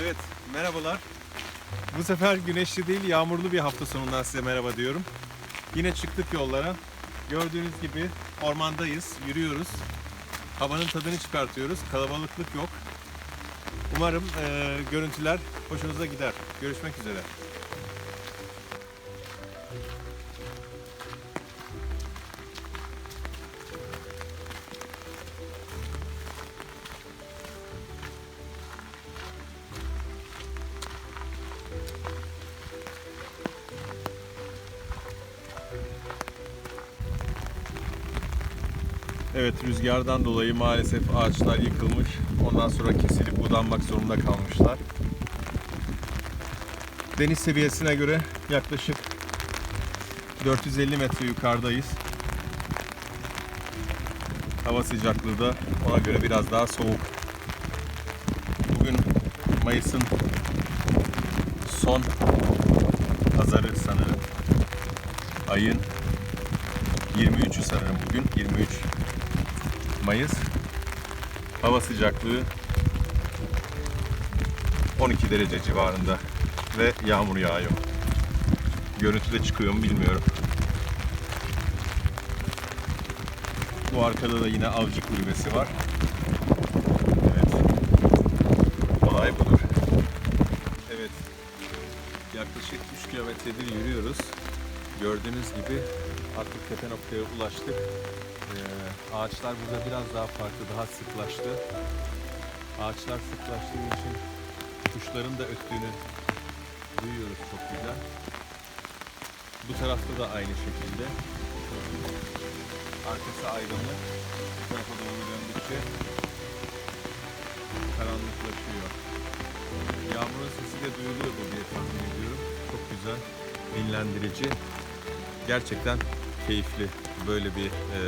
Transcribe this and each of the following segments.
Evet, merhabalar. Bu sefer güneşli değil, yağmurlu bir hafta sonundan size merhaba diyorum. Yine çıktık yollara. Gördüğünüz gibi ormandayız, yürüyoruz. Havanın tadını çıkartıyoruz. Kalabalıklık yok. Umarım eee, görüntüler hoşunuza gider. Görüşmek üzere. Evet rüzgardan dolayı maalesef ağaçlar yıkılmış. Ondan sonra kesilip budanmak zorunda kalmışlar. Deniz seviyesine göre yaklaşık 450 metre yukarıdayız. Hava sıcaklığı da ona göre biraz daha soğuk. Bugün Mayıs'ın son pazarı sanırım. Ayın 23'ü sanırım bugün. 23 Mayıs. Hava sıcaklığı 12 derece civarında ve yağmur yağıyor. Görüntüde çıkıyor mu bilmiyorum. Bu arkada da yine avcı kulübesi var. Evet. Olay budur. Evet. Yaklaşık 3 kilometredir yürüyoruz. Gördüğünüz gibi artık tepe noktaya ulaştık. Ee, ağaçlar burada biraz daha farklı, daha sıklaştı. Ağaçlar sıklaştığı için kuşların da öttüğünü duyuyoruz çok güzel. Bu tarafta da aynı şekilde. Arkası aydınlık. Bu tarafa doğru döndükçe karanlıklaşıyor. Yağmurun sesi de duyuluyordur diye tahmin ediyorum. Çok güzel, dinlendirici. Gerçekten keyifli böyle bir e,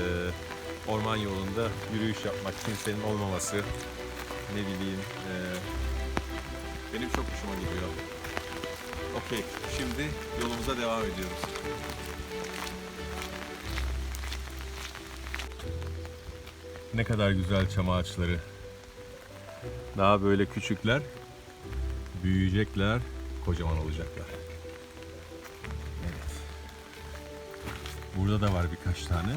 orman yolunda yürüyüş yapmak, kimsenin olmaması, ne bileyim, e, benim çok hoşuma gidiyor. Okey, şimdi yolumuza devam ediyoruz. Ne kadar güzel çam ağaçları. Daha böyle küçükler, büyüyecekler, kocaman olacaklar. Burada da var birkaç tane.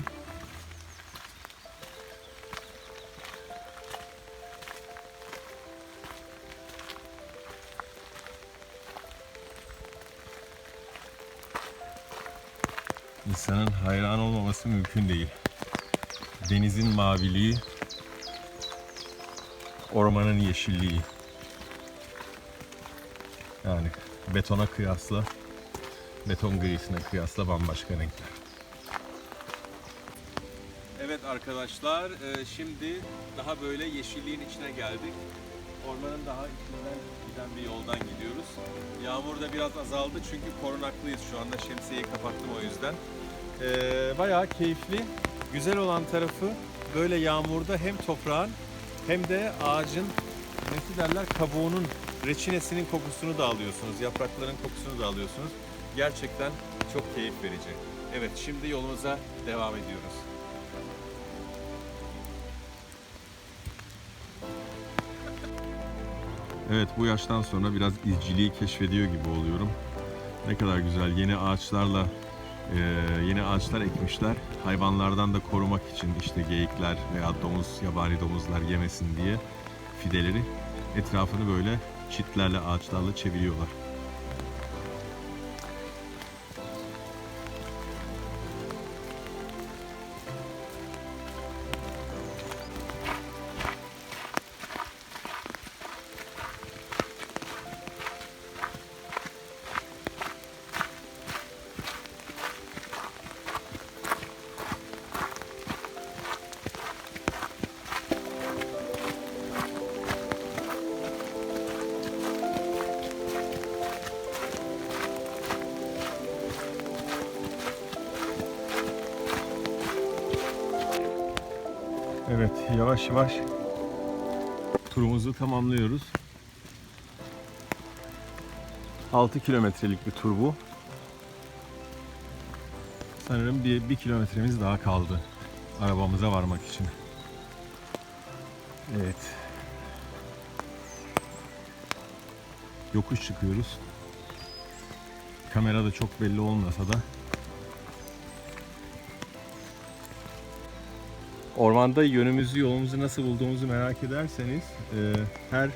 İnsanın hayran olmaması mümkün değil. Denizin maviliği, ormanın yeşilliği. Yani betona kıyasla, beton grisine kıyasla bambaşka renkler. Evet arkadaşlar, e, şimdi daha böyle yeşilliğin içine geldik. Ormanın daha içinden giden bir yoldan gidiyoruz. Yağmur da biraz azaldı çünkü korunaklıyız şu anda. Şemsiyeyi kapattım o yüzden. E, bayağı keyifli. Güzel olan tarafı böyle yağmurda hem toprağın hem de ağacın nesi derler kabuğunun reçinesinin kokusunu da alıyorsunuz. Yaprakların kokusunu da alıyorsunuz. Gerçekten çok keyif verici. Evet şimdi yolumuza devam ediyoruz. Evet bu yaştan sonra biraz izciliği keşfediyor gibi oluyorum. Ne kadar güzel yeni ağaçlarla e, yeni ağaçlar ekmişler. Hayvanlardan da korumak için işte geyikler veya domuz, yabani domuzlar yemesin diye fideleri etrafını böyle çitlerle, ağaçlarla çeviriyorlar. Evet, yavaş yavaş turumuzu tamamlıyoruz. 6 kilometrelik bir tur bu. Sanırım bir, bir kilometremiz daha kaldı arabamıza varmak için. Evet. yokuş çıkıyoruz. Kamerada çok belli olmasa da Ormanda yönümüzü, yolumuzu nasıl bulduğumuzu merak ederseniz e, her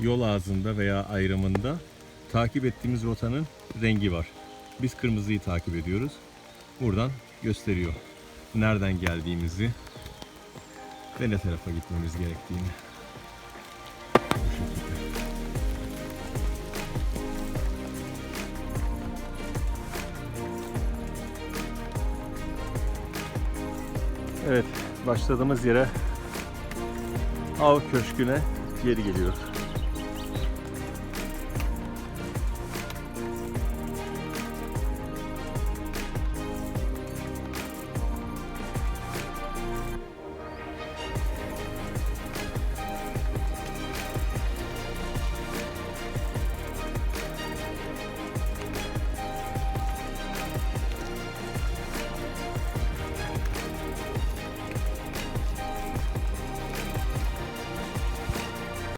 yol ağzında veya ayrımında takip ettiğimiz rotanın rengi var. Biz kırmızıyı takip ediyoruz. Buradan gösteriyor nereden geldiğimizi ve ne tarafa gitmemiz gerektiğini. Evet, başladığımız yere av köşküne geri geliyoruz.